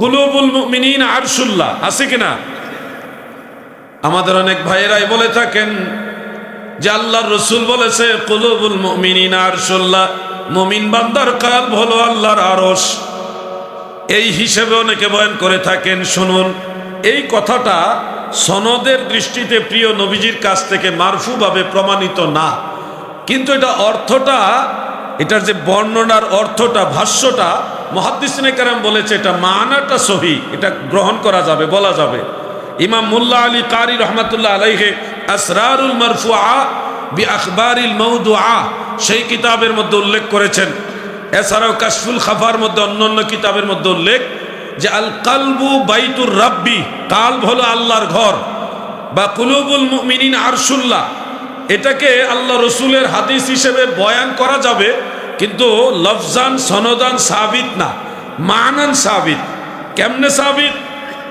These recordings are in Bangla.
কুলুবুল মুমিনিন আরশুল্লাহ, আছে কিনা? আমাদের অনেক ভাইয়েরাই বলে থাকেন যে আল্লাহর রসুল বলেছে, কুলুবুল মুমিনিন আরশুল্লাহ, মুমিন বান্দার কাল হলো আল্লাহর আরশ। এই হিসেবে অনেকে বয়ান করে থাকেন, শুনুন, এই কথাটা সনদের দৃষ্টিতে প্রিয় নবীজির কাছ থেকে মারফুভাবে প্রমাণিত না। কিন্তু এটা অর্থটা, এটার যে বর্ণনার অর্থটা, ভাষ্যটা মহাদ্দিসিনে কারাম বলেছে, এটা মানাটা সহি, এটা গ্রহণ করা যাবে, বলা যাবে। ইমাম মুল্লা আলী কারি রহমতুল্লাহ আলাইহে আসরারুল মারফুআ বি আখবারিল মৌদুআ সেই কিতাবের মধ্যে উল্লেখ করেছেন। এছাড়াও কাশফুল খাফার মধ্যে অন্য অন্য কিতাবের মধ্যে উল্লেখ যে, আল কালবু বাইতুর রাব্বি, কালব হলো আল্লাহর ঘর, বা কুলুবুল মুমিনিন আরশুল্লাহ। এটাকে আল্লাহ রসুলের হাদিস হিসেবে বয়ান করা যাবে। কিন্তু লফজান সনদান সাবিত না, মানান সাবিত। কেমনে সাবিত?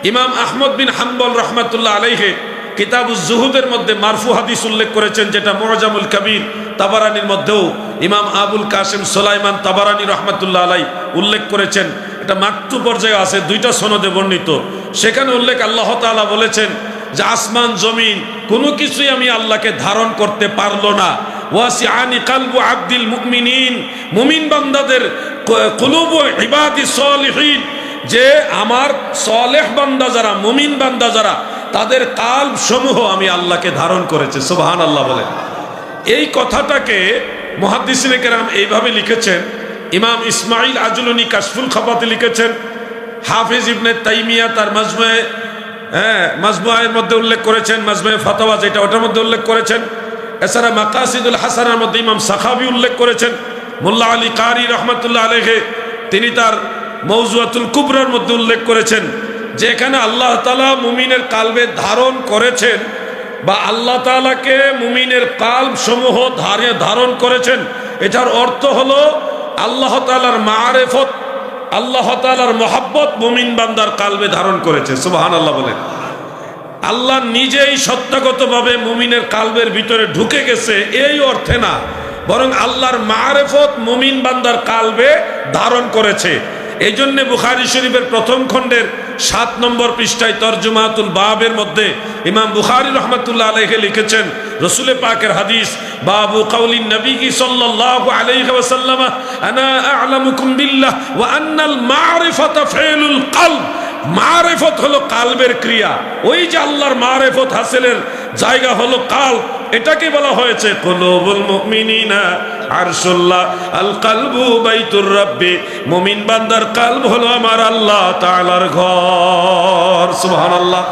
ইমাম আহমদ বিন হাম্বল রহমতুল্লাহ আলাইহে কিতাবুজ জুহুদের মধ্যে মারফু হাদিস উল্লেখ করেছেন, যেটা মোজামুল কবির তাবারানির মধ্যেও ইমাম আবুল কাসিম সোলাইমান তাবারানি রহমতুল্লাহ আলাই উল্লেখ করেছেন। এটা মাকতু পর্যায়ে আছে, দুইটা সনদে বর্ণিত। সেখানে উল্লেখ আল্লাহ তাআলা বলেছেন যে আসমান, জমিন কোনো কিছুই আমি আল্লাহকে ধারণ করতে পারল না। ওয়াসি আনি কালবু আব্দিল মুমিনিন। মুমিন বান্দাদের কুলুবু ইবাদি সলিহিন। যে আমার সলেহ বান্দা যারা, মুমিন বান্দা যারা, তাদের কাল সমূহ আমি আল্লাহকে ধারণ করেছে। সুবহান আল্লাহ বলেন এই কথাটাকে মহাদিসিনে কেরাম এইভাবে লিখেছেন। ইমাম ইসমাইল আজলুনি কাশফুল খাবাতে লিখেছেন। হাফিজ ইবনে তাইমিয়া তার মাজমুয়ে হ্যাঁ মাজমুয়ের মধ্যে উল্লেখ করেছেন। মাজমুয়ে ফাতাওয়া যেটা, ওটার মধ্যে উল্লেখ করেছেন। এছাড়া মাকাসিদুল হাসানের মধ্যে ইমাম সাখাবি উল্লেখ করেছেন, মোল্লা আলী কারি রহমতুল্লাহ আলেহে তিনি তার মৌজুয়াতুল কুবরার মধ্যে উল্লেখ করেছেন যে এখানে আল্লাহ তালা মুমিনের কালবে ধারণ করেছেন বা আল্লাহ তালাকে মুমিনের কাল্ব সমূহ ধারে ধারণ করেছেন। এটার অর্থ হলো আল্লাহ তালার মারেফত, আল্লাহ তালার মহাব্বত মুমিন বান্দার কালবে ধারণ করেছে। সুবাহান আল্লাহ বলেন। আল্লাহ নিজেই সত্যাগতভাবে মুমিনের কালবের ভিতরে ঢুকে গেছে, এই অর্থে না। বরং আল্লাহর মারেফত মুমিন বান্দার কালবে ধারণ করেছে। এই জন্যে বুখারি শরীফের প্রথম খণ্ডের সাত নম্বর পৃষ্ঠায় তর্জমাতুল বাবের মধ্যে ইমাম বুখারি রহমতুল্লাহ আলহে লিখেছেন, রসুলে পাকের হাদিস, বাবু কাউলিন নবী সাল্লাল্লাহু আলাইহি ওয়াসাল্লাম, আনা আ'লামুকুম বিল্লাহ, ওয়া আন্নাল মারিফাতা ফিলুল কলব। মারেফত হলো কালবের ক্রিয়া। ওই যে আল্লাহর মারেফত হাসিলের জায়গা হলো কাল, এটাকে বলা হয়েছে কুলুবুল মুমিনিনা আরশুল্লাহ, আল কালবু বাইতুর রাব্বি। মুমিন বান্দার কালব হলো আমার আল্লাহ তাআলার ঘর। সুবহানাল্লাহ।